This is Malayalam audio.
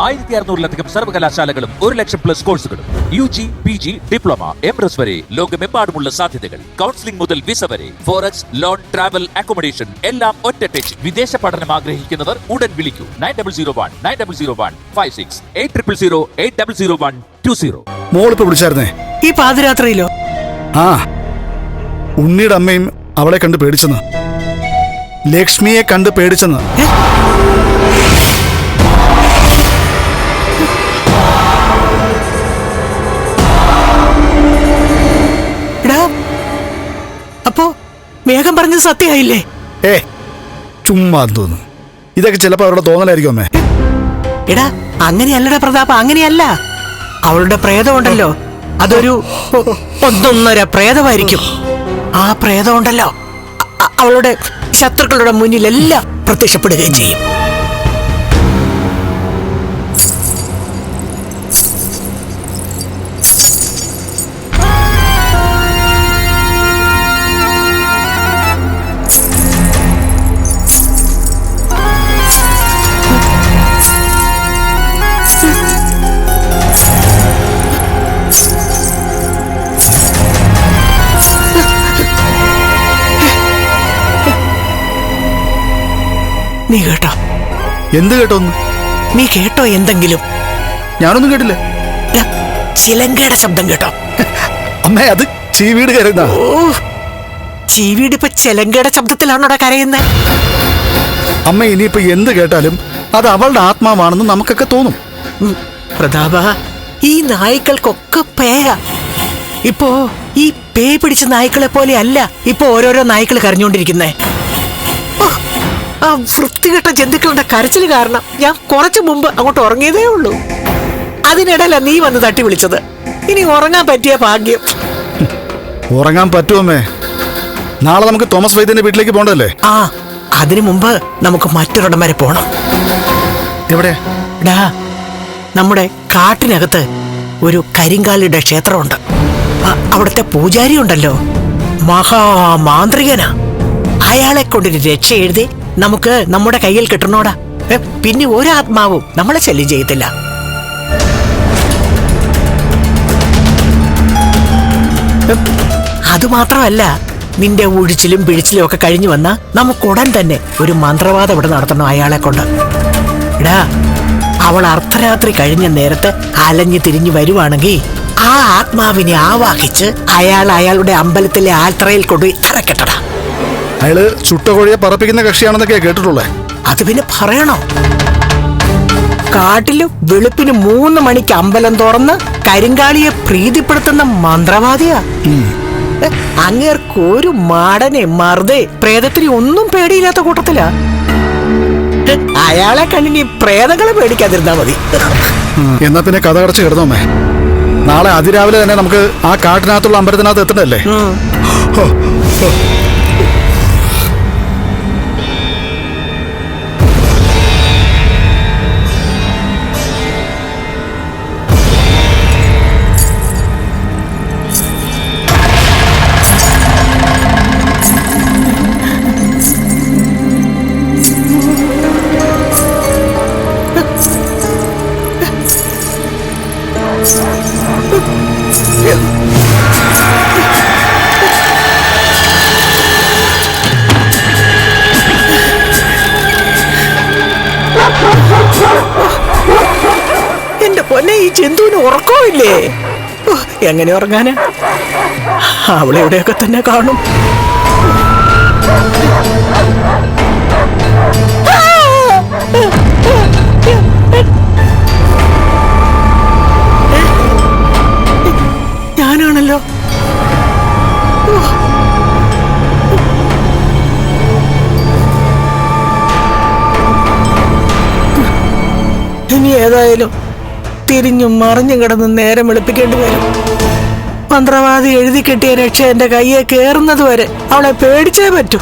ആയിരത്തി അറുന്നൂറിലധികം സർവകലാശാലകളും ഒരു ലക്ഷം പ്ലസ് കോഴ്സുകളും U G P G diploma M S വരെ ലോകമെമ്പാടുമുള്ള സാധ്യതകൾ. കൗൺസിലിംഗ് മുതൽ വിസ വരെ ഫോറക്സ് ലോൺ ട്രാവൽ അക്കോമഡേഷൻ എല്ലാം ഒറ്റ ടച്ച് വിദേശ പഠനം ആഗ്രഹിക്കുന്നവർ ഉടൻ വിളിക്കൂ. Nine double zero one nine double zero one five six eight triple zero eight double zero one two zero മോളിപ്പോ വിളിച്ചായിരുന്നേ? ഈ പാതിരാത്രിയിലോ? ആ. ഉണ്ണിയുടെ അമ്മയും അവളെ കണ്ട് പേടിച്ചെന്ന്. ലക്ഷ്മിയെ കണ്ട് പേടിച്ചെന്ന്. വേഗം പറഞ്ഞത് സത്യമായില്ലേ? ഏ ചുമ്മാ തോന്നുന്നു. ഇതൊക്കെ ചിലപ്പോ അവരുടെ തോന്നലായിരിക്കും അമ്മേ. എടാ അങ്ങനെയല്ലടാ പ്രതാപ അങ്ങനെയല്ല. അവളുടെ പ്രേതം ഉണ്ടല്ലോ അതൊരു ഒന്നൊന്നര പ്രേതമായിരിക്കും. ആ പ്രേതം ഉണ്ടല്ലോ അവളുടെ ശത്രുക്കളുടെ മുന്നിലെല്ലാം പ്രത്യക്ഷപ്പെടുകയും ചെയ്യും. നീ കേട്ടോ. എന്ത് കേട്ടോ നീ കേട്ടോ എന്തെങ്കിലും? ഞാനൊന്നും കേട്ടില്ല. ചിലങ്കയുടെ ശബ്ദം കേട്ടോ. അമ്മേ അത് ചീവീട് കരയുന്ന. ഓ ചീവീട് ഇപ്പൊ ചിലങ്കയുടെ ശബ്ദത്തിലാണോടാ കരയുന്നത് അമ്മ ഇനിയിപ്പോ എന്ത് കേട്ടാലും അത് അവളുടെ ആത്മാവാണെന്ന് നമുക്കൊക്കെ തോന്നും. പ്രതാപ ഈ നായ്ക്കൾക്കൊക്കെ പേയാ. ഇപ്പോ ഈ പേ പിടിച്ച നായ്ക്കളെ പോലെ അല്ല ഇപ്പൊ ഓരോരോ നായ്ക്കൾ കരഞ്ഞോണ്ടിരിക്കുന്നേ ഓ, ആ വൃത്തികെട്ട ജന്തുക്കളുടെ കരച്ചിൽ കാരണം ഞാൻ കുറച്ചു മുമ്പ് അങ്ങോട്ട് ഉറങ്ങിയതേ ഉള്ളൂ. അതിനിടയില നീ വന്ന് തട്ടി വിളിച്ചത്. ഇനി ഉറങ്ങാൻ പറ്റിയ ഭാഗ്യം. ഉറങ്ങാൻ പറ്റുമേ നാളെ നമുക്ക് തോമസ് വൈദ്യന്റെ വീട്ടിലേക്ക് പോകണ്ടല്ലേ ആ അതിനു മുമ്പ് നമുക്ക് മറ്റൊരിടം വരെ പോണം. എവിടെ? ഡാ നമ്മുടെ കാട്ടിനകത്ത് ഒരു കരിങ്കാലിയുടെ ക്ഷേത്രമുണ്ട്. അവിടുത്തെ പൂജാരി ഉണ്ടല്ലോ മഹാമാന്ത്രികനാ. അയാളെ കൊണ്ടൊരു രക്ഷ എഴുതി നമുക്ക് നമ്മുടെ കയ്യിൽ കിട്ടണോടാ. പിന്നെ ഒരു ആത്മാവും നമ്മളെ ശല്യം ചെയ്യത്തില്ല. അതുമാത്രമല്ല നിന്റെ ഒഴിച്ചിലും പിഴിച്ചിലും ഒക്കെ കഴിഞ്ഞു വന്ന നമുക്ക് ഉടൻ തന്നെ ഒരു മന്ത്രവാദം ഇവിടെ നടത്തണം അയാളെ കൊണ്ട്. എടാ അവൾ അർദ്ധരാത്രി കഴിഞ്ഞ നേരത്ത് അലഞ്ഞു തിരിഞ്ഞു വരുവാണെങ്കിൽ ആ ആത്മാവിനെ ആവാഹിച്ച് അയാൾ അയാളുടെ അമ്പലത്തിലെ ആൽത്തറയിൽ കൊണ്ടുപോയി തറക്കെട്ടടാ. അയാൾ ചുട്ടകോഴിയെ പറപ്പിക്കുന്ന കക്ഷിയാണെന്നൊക്കെ കേട്ടിട്ടുള്ളേ. അത് പിന്നെ പറയണോ? കാട്ടിൽ വെളുപ്പിന് മൂന്ന് മണിക്ക് അമ്പലം തുറന്ന് കരിങ്കാളിയെ പ്രീതിപ്പെടുത്തുന്ന മന്ത്രവാദിയാ. അങ്ങേർക്ക് ഒരു മാടനെ മറുതെ പ്രേതത്തിന് ഒന്നും പേടിയില്ലാത്ത കൂട്ടത്തിലാ. അയാളെ കണ്ടിനി പ്രേതങ്ങളെ പേടിക്കാതിരുന്നാ മതി. എന്നാ പിന്നെ കഥ കടച്ച് കിടന്നോമേ നാളെ അതിരാവിലെ തന്നെ നമുക്ക് ആ കാട്ടിനകത്തുള്ള അമ്പലത്തിനകത്ത് എത്തണ്ടല്ലേ? പൊന്നെ ഈ ജന്തുവിന് ഉറക്കമില്ലേ? എങ്ങനെ ഉറങ്ങാന്? അവളെ എവിടെയൊക്കെ തന്നെ കാണും. ഞാനാണല്ലോ. ഇനി ഏതായാലും തിരിഞ്ഞും മറിഞ്ഞും കിടന്ന് നേരം വെളുപ്പിക്കേണ്ടി വരും. മന്ത്രവാദി എഴുതി കെട്ടിയ രക്ഷ എന്റെ കയ്യെ കേറുന്നത് വരെ അവളെ പേടിച്ചേ പറ്റൂ.